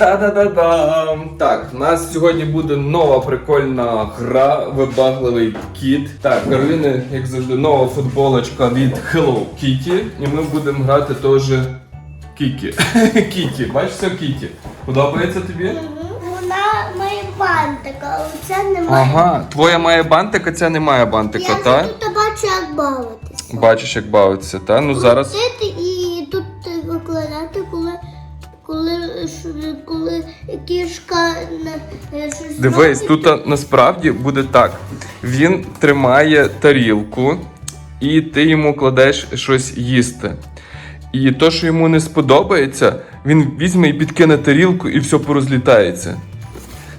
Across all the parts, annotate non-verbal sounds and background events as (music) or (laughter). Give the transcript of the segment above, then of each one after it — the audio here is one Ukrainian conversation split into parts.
Та-да-да-дам! Так, у нас сьогодні буде нова прикольна гра Вибагливий кіт. Так, Кароліни, як завжди, нова футболочка від Hello Kitty. І ми будемо грати теж Кікі. (laughs) Кіті. Бачиш, все Кіті. Подобається тобі? Вона має бантика, а це немає. Ага, твоя має бантик, а ця не має бантика, Я та? тут бачу, як бавитися. Бачиш, як бавиться, та? Ну зараз. І кішка не- е, щось Дивись, робить, тут а, насправді буде так. Він тримає тарілку, і ти йому кладеш щось їсти. І то, що йому не сподобається, він візьме і підкине тарілку, і все порозлітається.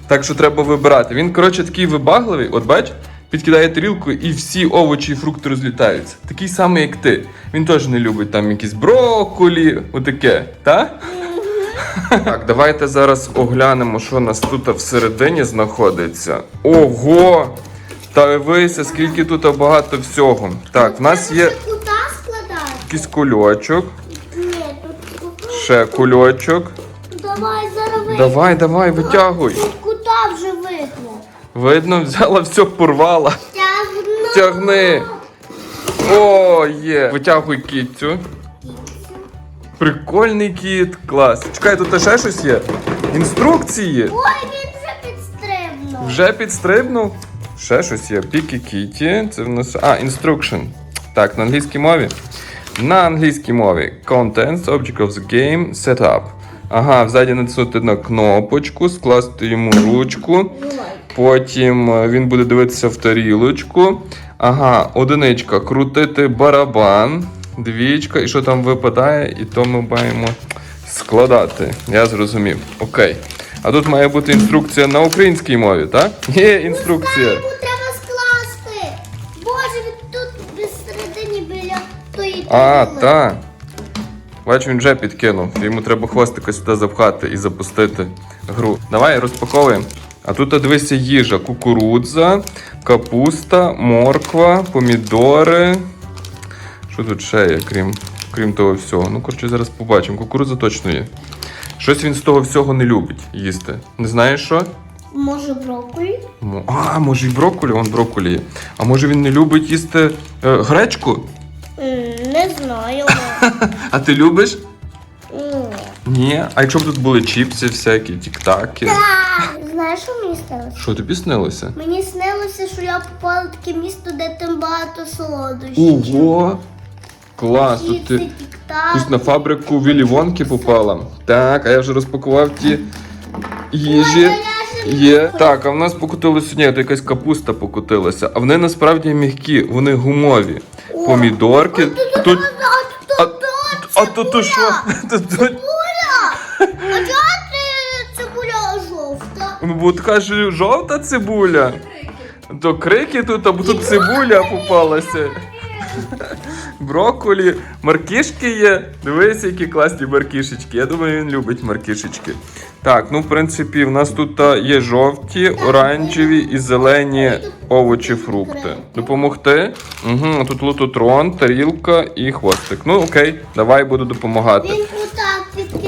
Так що треба вибирати. Він, коротше, такий вибагливий, от бач, підкидає тарілку, і всі овочі і фрукти розлітаються. Такий самий, як ти. Він теж не любить там якісь брокколі, отаке, так? Так, давайте зараз оглянемо, що у нас тут всередині знаходиться. Ого! Та дивися, скільки тут багато всього. Так, в нас є складати. якийсь кульочок, Ні, тут ще кульочок. давай зараз вийде. Давай, давай, витягуй. Тут кута вже видно. Видно, взяла все, порвала. Тягну. Тягни. О, є. Витягуй кітцю. Прикольний кіт, клас. Чекай, тут ще щось є. Інструкції. Ой, він вже підстрибнув. Вже підстрибнув. Ще щось є. Пікі Кіті. Це в нас. А, instruction. Так, на англійській мові. На англійській мові. Contents, object of the game, setup. Ага, взаді натиснути на кнопочку, скласти йому ручку. Потім е, він буде дивитися в тарілочку. Ага, одиничка. Крутити барабан. Двічка. І що там випадає, і то ми маємо складати. Я зрозумів. Окей. А тут має бути інструкція на українській мові, так? Є інструкція. Йому треба скласти. Боже, він тут безсередині біля тої А, так. Бачу, він вже підкинув. Йому треба хвостика сюди запхати і запустити гру. Давай розпаковуємо. А тут дивися їжа: кукурудза, капуста, морква, помідори. Що тут ще є, крім, крім того всього? Ну, коротше, зараз побачимо. Кукурудза точно є. Щось він з того всього не любить їсти. Не знаєш що? Може брокколі? А, може і брокколі, вон брокколі є. А може він не любить їсти е, гречку? Не знаю. (laughs) А ти любиш? Ні. Ні. А якщо б тут були чіпси всякі, тік-таки. Знаєш, що мені сталося? Що тобі снилося? Мені снилося, що я попала в таке місто, де там багато солодощів. Ого! Клас, тут ти якусь на фабрику Віллі Вонки попала. Так, а я вже розпакував ті їжі. А Є. Так, а в нас покотилося, ні, то якась капуста покотилася. А вони насправді м'які, вони гумові. Помідорки. Тут. А, а то то що? Тут- тут- А чого ти цибуля жовта? Ну, бо така ж жовта цибуля. То крики тут, або тут цибуля попалася. Брокколі, маркішки є. Дивися, які класні маркішечки. Я думаю, він любить маркішечки. Так, ну в принципі, в нас тут є жовті, оранжеві і зелені овочі, фрукти. Допомогти? Угу, тут лототрон, тарілка і хвостик. Ну окей, давай буду допомагати.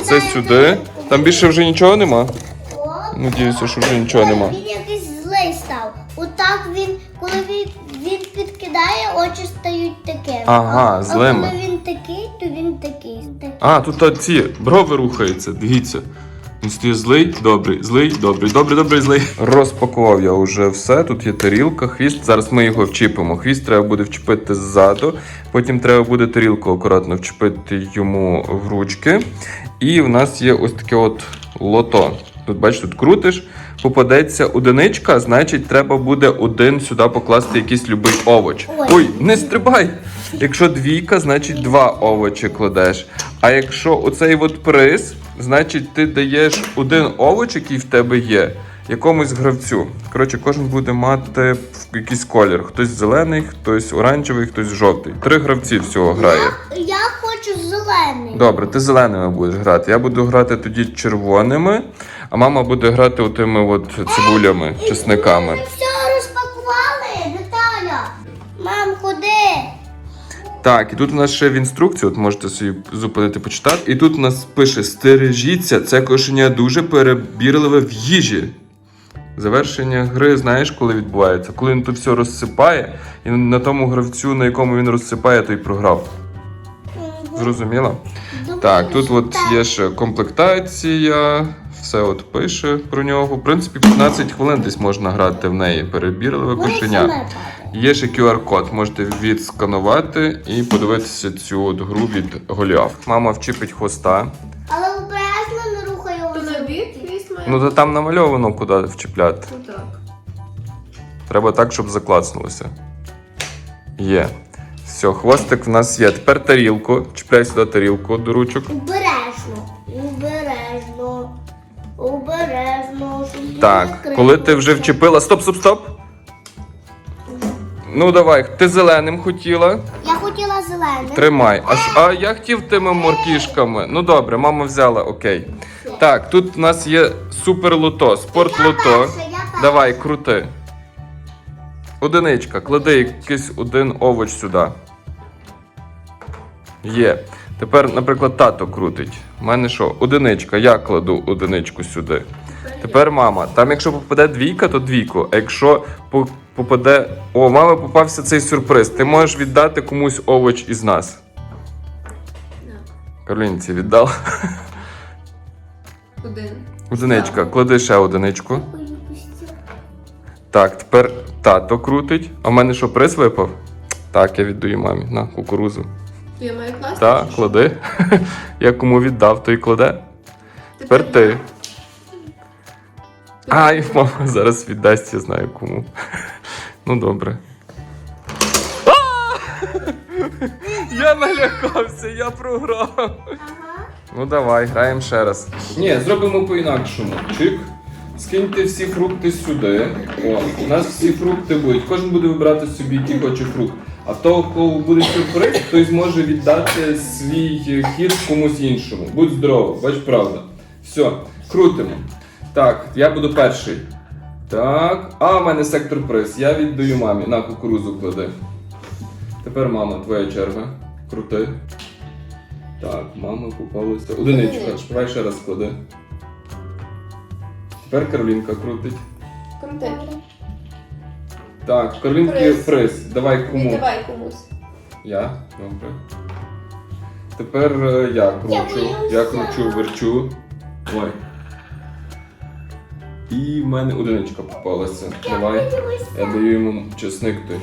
Це сюди. Там більше вже нічого нема. Надіюся, що вже нічого нема. Стають. Ага, А- злими. А коли він такий, то він такий. такий. А, тут ці брови рухаються, дивіться. Він стає злий, добрий, злий, добрий, добрий, добрий, злий. Розпакував я вже все. Тут є тарілка, хвіст. Зараз ми його вчіпимо. Хвіст треба буде вчепити ззаду. Потім треба буде тарілку акуратно вчепити йому в ручки. І в нас є ось таке от лото. Тут бачиш, тут крутиш, попадеться одиничка, значить треба буде один сюди покласти якийсь любий овоч. Ой. Ой, не стрибай! Якщо двійка, значить два овочі кладеш. А якщо оцей от приз, значить ти даєш один овоч, який в тебе є, якомусь гравцю. Коротше, кожен буде мати якийсь колір. Хтось зелений, хтось оранжевий, хтось жовтий. Три гравці всього грає. Я, я хочу зелений. Добре, ти зеленими будеш грати. Я буду грати тоді червоними, а мама буде грати отими от цибулями, чесниками. Ми все розпакували, Наталя. Мам, ходи. Так, і тут у нас ще в інструкції, от можете собі зупинити почитати. І тут у нас пише: стережіться, це кошеня дуже перебірливе в їжі. Завершення гри, знаєш, коли відбувається? Коли він тут все розсипає, і на тому гравцю, на якому він розсипає, той програв. Зрозуміло? Так, тут от є ще комплектація, все от пише про нього. В принципі, 15 хвилин десь можна грати в неї. Перебірливе кошеня. Є ще QR-код, можете відсканувати і подивитися цю от гру від Голіаф. Мама вчепить хвоста. Але обережно не рухай його. Ну то там намальовано, куди вчепляти. Ну так. Треба так, щоб заклацнулося. Є. Все, хвостик в нас є. Тепер тарілку. Чіпляй сюди тарілку до ручок. Обережно. Так, коли ти вже вчепила. Стоп, стоп, стоп! Ну давай, ти зеленим хотіла. Я хотіла зелений. Тримай. А, ш- а я хотів тими моркішками. Ну добре, мама взяла, окей. Так, тут у нас є супер лото, спорт Я лото. перша, я перша. Давай, крути. Одиничка, клади якийсь один овоч сюди. Є. Тепер, наприклад, тато крутить. У мене що? Одиничка. Я кладу одиничку сюди. Тепер мама. Там, якщо попаде двійка, то двійку. А якщо попаде. О, мами попався цей сюрприз. Ти можеш віддати комусь овоч із нас. Каролінці віддав. Один. Одиничка. Клади ще одиничку. Так, тепер тато крутить. А в мене що, приз випав? Так, я віддаю мамі на кукурузу. Я маю класти? Так, клади. (laughs) Я кому віддав, той кладе. Тепер ти. Ай, мама зараз віддасть, я знаю кому. Ну добре. Я налякався, я програв. Ну давай, граємо ще раз. Ні, зробимо по-інакшому. Чик. Скиньте всі фрукти сюди. О, у нас всі фрукти будуть. Кожен буде вибирати собі, який хоче фрукт. А того, кого буде сюрприз, той зможе віддати свій хід комусь іншому. Будь здоров, бач правда. Все, крутимо. Так, я буду перший. Так. А, в мене сектор приз. Я віддаю мамі. На кукурузу клади. Тепер мама, твоя черга. Крути. Так, мама попалася. Одиничка. Давай ще раз клади. Тепер Каролінка крутить. Крути. Так, Каролінки Приз. приз. Давай кому? Віддавай комусь. Я? Добре. Тепер е, я кручу. Я кручу, верчу. Ой. І в мене одиничка попалася. Давай. Я даю йому чесник той.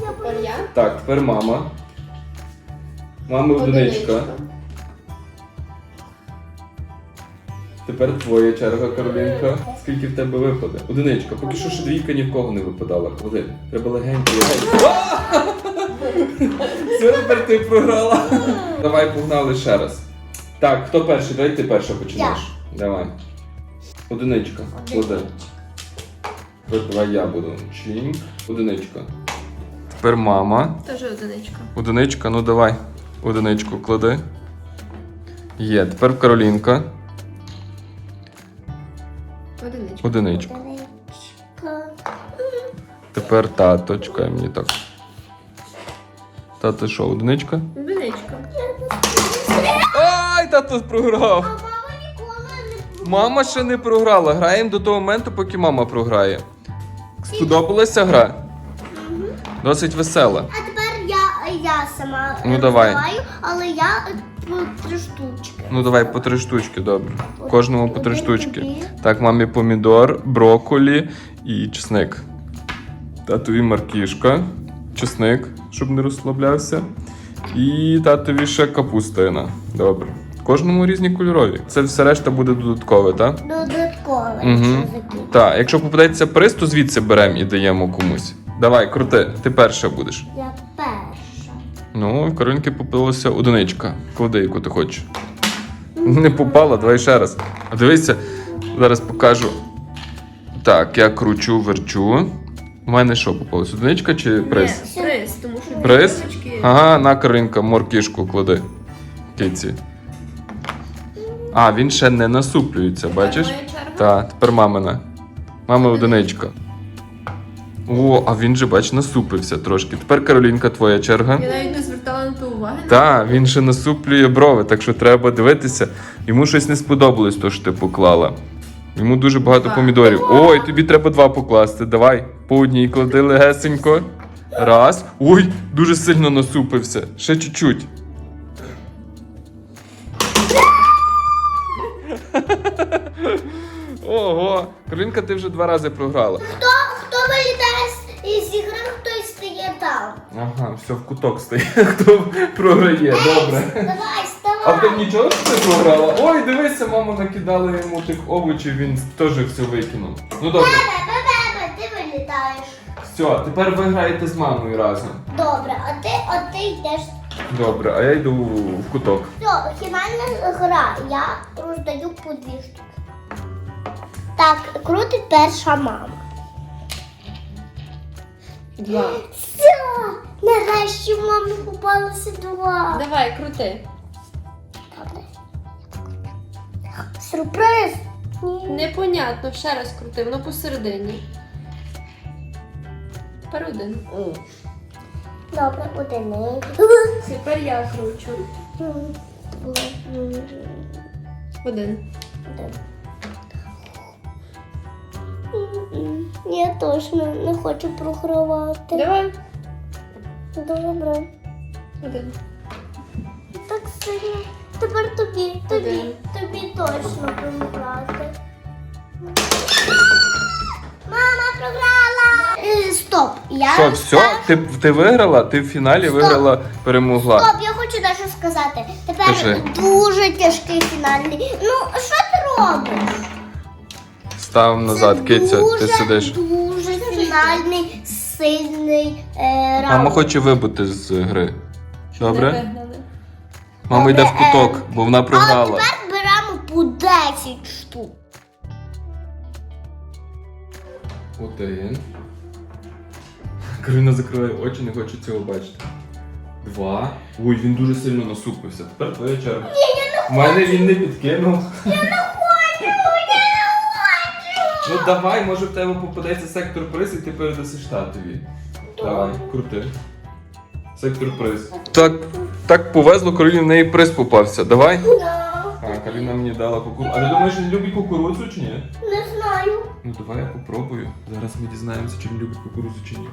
Тепер я. Так, тепер мама. Мама одиничка. Тепер твоя черга, Каролінка. Скільки в тебе випаде? Одиничка. Поки що ще двійка ні в кого не випадала. Клади. Треба легенько. (laughs) Все, тепер ти програла. Давай погнали ще раз. Так, хто перший? Давай ти перша почнеш. Давай. Одиничка. Клади. Тепер давай я буду. Чінь. Одиничка. Тепер мама. Теж одиничка. Одиничка, ну давай. Одиничку клади. Є. Тепер Каролінка. Одиничка. Одиничку. Одиничка. Тепер тато. Чекай мені так. Тато що, одиничка? Одиничка. Ай, тато програв! Мама ще не програла. Граємо до того моменту, поки мама програє. Сподобалася гра? Досить весела. А тепер я, я сама Ну, давай. але я е, по три штучки. Ну давай по три штучки, добре. Кожному по три Один штучки. тобі. Так, мамі помідор, брокколі і чесник. Татові маркішка, чесник, щоб не розслаблявся. І татові ще капустина. Добре. Кожному різні кольорові. Це все решта буде додаткове, так? Додаткове, Угу. Так, якщо попадеться приз, то звідси беремо і даємо комусь. Давай, крути, ти перша будеш. Я перша. Ну, в Каролінки попалася одиничка. Клади, яку ти хочеш. Не попала, давай ще раз. А дивися, зараз покажу. Так, я кручу, верчу. У мене що попалось? Одиничка чи приз? Ні, приз, тому що дві Приз? Ага, на Каролінка, моркішку клади. Киці. А, він ще не насуплюється, бачиш? Так, тепер мамина. Мама одиничка. О, а він же, бач, насупився трошки. Тепер Каролінка, твоя черга. Я навіть не звертала на то уваги. Та, він ще насуплює брови, так що треба дивитися. Йому щось не сподобалось, то що ти поклала. Йому дуже багато Два. помідорів. Ой, тобі треба два покласти. Давай, по одній клади легесенько. Раз. Ой, дуже сильно насупився. Ще чуть-чуть. Ого, Каролінка, ти вже два рази програла. Хто, хто вилітає з- ігри, хтось стає там. Ага, все в куток стоїть. (laughs) Хто програє, добре. Давай, А ти нічого що ти програла? Ой, дивися, мама накидала йому тих овочів, він теж все викинув. Ну добре, Бебе, бебе, ти вилітаєш. все, тепер ви граєте з мамою разом. Добре, а ти, а ти йдеш. Добре, а я йду в куток. Все, фінальна гра. Я роздаю по дві штуки. Так, крутить перша мама. Два. Все, нарешті в мамі попалося два. Давай, крути. Добре. Сюрприз. Ні. Непонятно, ще раз крути, воно посередині. Тепер один. Добре, одиниць. Тепер я кручу. Один. Один. Я точно не хочу програвати. Давай. Добре. Один. Так сильно. Тепер тобі, тобі, Один. тобі точно програти. Мама програла! Е, стоп, я. Що, все? Ти, ти виграла? Ти в фіналі виграла, перемогла. Стоп, я хочу дещо сказати. Тепер Кажи. дуже тяжкий фінальний. Ну, що ти робиш? Став назад, Це киця, ти сидиш. Дуже фінальний, сильний е, раунд. Мама хоче вибути з гри. Добре? Мама йде в е, куток, бо вона А програла. тепер беремо по 10 штук. Один. Карина закриває очі, не хоче цього бачити. Два. Ой, він дуже сильно насупився. Тепер твоя черга. Ні, я не У мене він не підкинув. Ну давай, може в тебе попадеться сектор приз і ти передасиш татові. Давай, крути. Сектор приз. Так, так повезло, Кароліна в неї приз попався. Давай. А, Кароліна мені дала кукурудзу. А ти думаєш, він любить кукурудзу чи ні? Не знаю. Ну давай я попробую. Зараз ми дізнаємося, чи він любить кукурудзу чи ні.